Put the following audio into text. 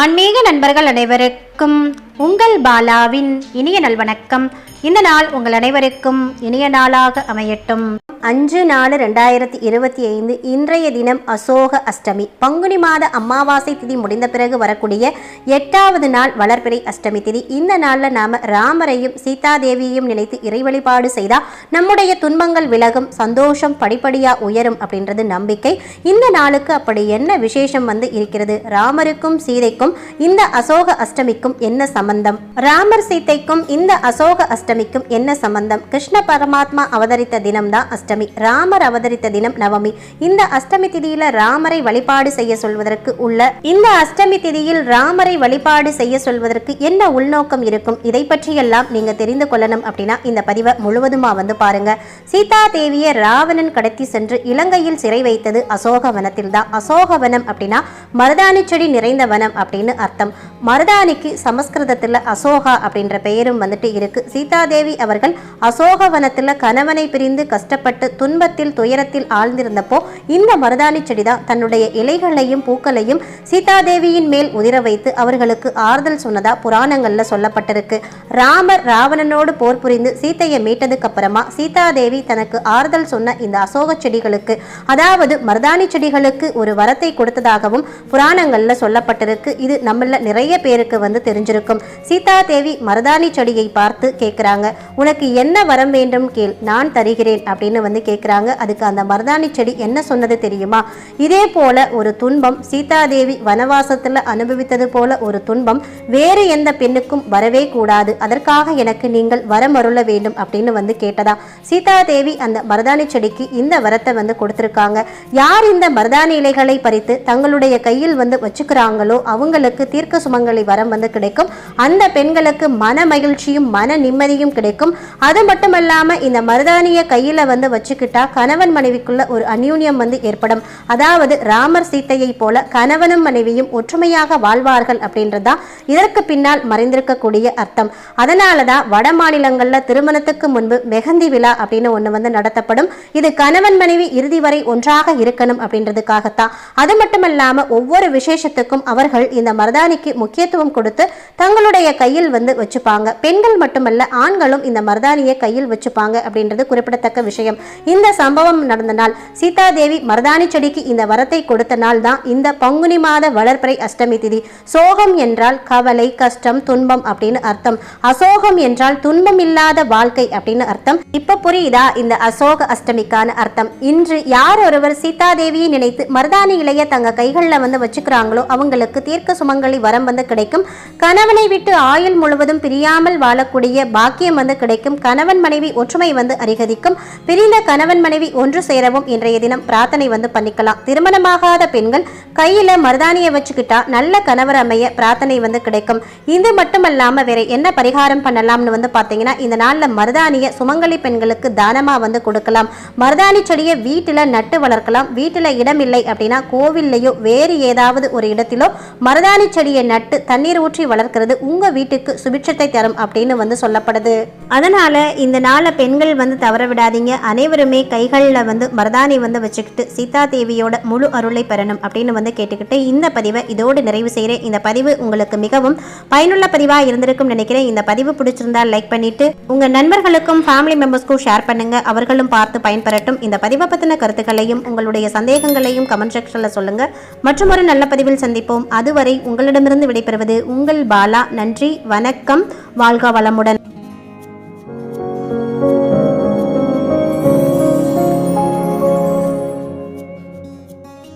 ஆன்மீக நண்பர்கள் அனைவருக்கும் உங்கள் பாலாவின் இனிய நல்வணக்கம். இந்த நாள் உங்கள் அனைவருக்கும் இனிய நாளாக அமையட்டும். அஞ்சு நாலு ரெண்டாயிரத்தி இருபத்தி ஐந்து இன்றைய தினம் அசோக அஷ்டமி. பங்குனி மாத அமாவாசை திதி முடிந்த பிறகு வரக்கூடிய எட்டாவது நாள் வளர்பிறை அஷ்டமி திதி. இந்த நாளில் நாம ராமரையும் சீதாதேவியையும் நினைத்து இறை வழிபாடு செய்தால் நம்முடைய துன்பங்கள் விலகும் சந்தோஷம் படிப்படியாக உயரும் அப்படின்றது நம்பிக்கை. இந்த நாளுக்கு அப்படி என்ன விசேஷம் வந்து இருக்கிறது? ராமருக்கும் சீதைக்கும் இந்த அசோக அஷ்டமிக்கும் என்ன சம்பந்தம்? ராமர் சீதைக்கும் இந்த அசோக அஷ்டமிக்கும் என்ன சம்பந்தம்? கிருஷ்ண பரமாத்மா அவதரித்த தினம்தான் அஷ்டமி. ராமர் அவதரித்த தினம் நவமி. இந்த அஷ்டமி திதியில ராமரை வழிபாடு செய்ய சொல்வதற்கு உள்ள இந்த அஷ்டமி திதியில் ராமரை வழிபாடு செய்ய சொல்வதற்கு என்ன உள்நோக்கம் இருக்கும்? இதை பற்றியெல்லாம் நீங்க தெரிந்து கொள்ளணும் அப்படின்னா இந்த பதிவை முழுவதுமா வந்து பாருங்க. சீதா தேவியை ராவணன் கடத்தி சென்று இலங்கையில் சிறை வைத்தது அசோகவனத்தில் தான். அசோகவனம் அப்படின்னா மருதாணி செடி நிறைந்த வனம் அப்படின்னு அர்த்தம். மருதாணிக்கு சமஸ்கிருதத்தில் அசோகா அப்படின்ற பெயரும் வந்துட்டு இருக்கு. சீதாதேவி அவர்கள் அசோகவனத்தில் கணவனை பிரிந்து கஷ்டப்பட்டு துன்பத்தில் துயரத்தில் ஆழ்ந்திருந்தப்போ இந்த மருதாணி செடி தான் தன்னுடைய இலைகளையும் பூக்களையும் சீதாதேவியின் மேல் உதிர வைத்து அவர்களுக்கு ஆறுதல் சொன்னதா புராணங்கள்ல சொல்லப்பட்டிருக்கு. ராமர் ராவணனோடு போர் புரிந்து சீத்தையை மீட்டதுக்கு அப்புறமா சீதாதேவி தனக்கு ஆறுதல் சொன்ன இந்த அசோக செடிகளுக்கு அதாவது மருதாணி செடிகளுக்கு ஒரு வரத்தை கொடுத்ததாகவும் புராணங்கள்ல சொல்லப்பட்டிருக்கு. இது நம்மள நிறைய பேருக்கு வந்து தெரிஞ்சிருக்கும். சீதா தேவி மருதாணி செடியை பார்த்து கேட்கிறாங்க உனக்கு என்ன வரம் வேண்டும்? கேள் நான் தருகிறேன் அப்படின்னு வந்து கேட்குறாங்க அதுக்கு அந்த மருதாணி செடி என்ன சொன்னது தெரியுமா? இதே போல ஒரு துன்பம் சீதாதேவி வனவாசத்தில் அனுபவித்தது போல ஒரு துன்பம் வேறு எந்த பெண்ணுக்கும் வரவே கூடாது. அதற்காக எனக்கு நீங்கள் வரமருள வேண்டும் அப்படின்னு வந்து கேட்டதா. சீதாதேவி அந்த மருதாணி செடிக்கு இந்த வரத்தை வந்து கொடுத்திருக்காங்க. யார் இந்த மருதாணி இலைகளை பறித்து தங்களுடைய கையில் வந்து வச்சுக்கிறாங்களோ அவங்களுக்கு தீர்க்க சுமங்கலி வரம் வந்து கிடைக்கும். அந்த பெண்களுக்கு மன மகிழ்ச்சியும் மன நிம்மதியும் கிடைக்கும். அது மட்டுமல்லாம இந்த மருதாணியை கையில் வந்து வச்சுக்கிட்டா கணவன் மனைவிக்குள்ள ஒரு அந்யூன்யம் வந்து ஏற்படும். அதாவது ராமர் சீத்தையை போல கணவனும் மனைவியும் ஒற்றுமையாக வாழ்வார்கள் அப்படின்றதுதான் இதற்கு பின்னால் மறைந்திருக்கக்கூடிய அர்த்தம். அதனால தான் வட மாநிலங்களில் திருமணத்துக்கு முன்பு மெஹந்தி விழா அப்படின்னு ஒன்று வந்து நடத்தப்படும். இது கணவன் மனைவி இறுதி வரை ஒன்றாக இருக்கணும் அப்படின்றதுக்காகத்தான். அது மட்டுமல்லாமல் ஒவ்வொரு விசேஷத்துக்கும் அவர்கள் இந்த மருதாணிக்கு முக்கியத்துவம் கொடுத்து தங்களுடைய கையில் வந்து வச்சுப்பாங்க. பெண்கள் மட்டுமல்ல ஆண்களும் இந்த மருதாணியை கையில் வச்சுப்பாங்க அப்படின்றது குறிப்பிடத்தக்க விஷயம். இந்த சம்பவம் நடந்த நாள். சீதாதேவி மருதாணி செடிக்கு இந்த வரத்தை கொடுத்த நாள் தான் இந்த பங்குனி மாத வளர்ப்பறை அஷ்டமி திதி. சோகம் என்றால் கவலை கஷ்டம் துன்பம் அப்படின்னு அர்த்தம். அசோகம் என்றால் துன்பம் இல்லாத வாழ்க்கை அப்படின்னு அர்த்தம். இப்ப புரியுதா இந்த அசோக அஷ்டமிக்கான அர்த்தம்? இன்று யார் ஒருவர் சீதாதேவியை நினைத்து மருதாணி இலைய தங்க கைகளில் வந்து வச்சுக்கிறாங்களோ அவங்களுக்கு தீர்க்க சுமங்கலி வரம் வந்து கிடைக்கும். கணவனை விட்டு ஆயுள் முழுவதும் பிரியாமல் வாழக்கூடிய பாக்கியம் வந்து கிடைக்கும். கணவன் மனைவி ஒற்றுமை வந்து அரிகதிக்கும் பிரிந்த கணவன் மனைவி ஒன்று சேரவும் இன்றைய தினம் பிரார்த்தனை வந்து பண்ணிக்கலாம். திருமணமாகாத பெண்கள் கையில மருதானியை வச்சுக்கிட்டா நல்ல கணவர் அமைய பிரார்த்தனை வந்து கிடைக்கும். இது மட்டுமல்லாம வேற என்ன பரிகாரம் பண்ணலாம்னு வந்து பாத்தீங்கன்னா இந்த நாள்ல மருதாணியை சுமங்கலி பெண்களுக்கு தானமா வந்து கொடுக்கலாம். மருதாணி செடியை வீட்டுல நட்டு வளர்க்கலாம். வீட்டுல இடம் இல்லை அப்படின்னா கோவில்லையோ வேறு ஏதாவது ஒரு இடத்திலோ மருதாணி செடியை நட்டு தண்ணீர் ஊற்றி வளர்க்கிறது உங்க வீட்டுக்கு சுபிட்சத்தை தரும் அப்படின்னு வந்து சொல்லப்படுது. அதனால இந்த நாளை பெண்கள் வந்து தவற விடாதீங்க. அனைவருமே கைகளில் வந்து மருதாணி வந்து வச்சுக்கிட்டு சீதா தேவியோட முழு அருளை பெறணும் அப்படின்னு வந்து கேட்டுக்கிட்டு இந்த பதிவை இதோடு நிறைவு செய்கிறேன் இந்த பதிவு உங்களுக்கு மிகவும் பயனுள்ள பதிவாக இருந்திருக்கும் நினைக்கிறேன். இந்த பதிவு பிடிச்சிருந்தா லைக் பண்ணிட்டு உங்கள் நண்பர்களுக்கும் ஃபேமிலி மெம்பர்ஸ்க்கும் ஷேர் பண்ணுங்க. அவர்களும் பார்த்து பயன்பெறட்டும். இந்த பதிவை பற்றின கருத்துக்களையும் உங்களுடைய சந்தேகங்களையும் கமெண்ட் செக்ஷனில் சொல்லுங்க. மற்றும் ஒரு நல்ல பதிவில் சந்திப்போம். அதுவரை உங்களிடமிருந்து விடைபெறுவது உங்கள் பாலா. நன்றி வணக்கம். வாழ்க வளமுடன்.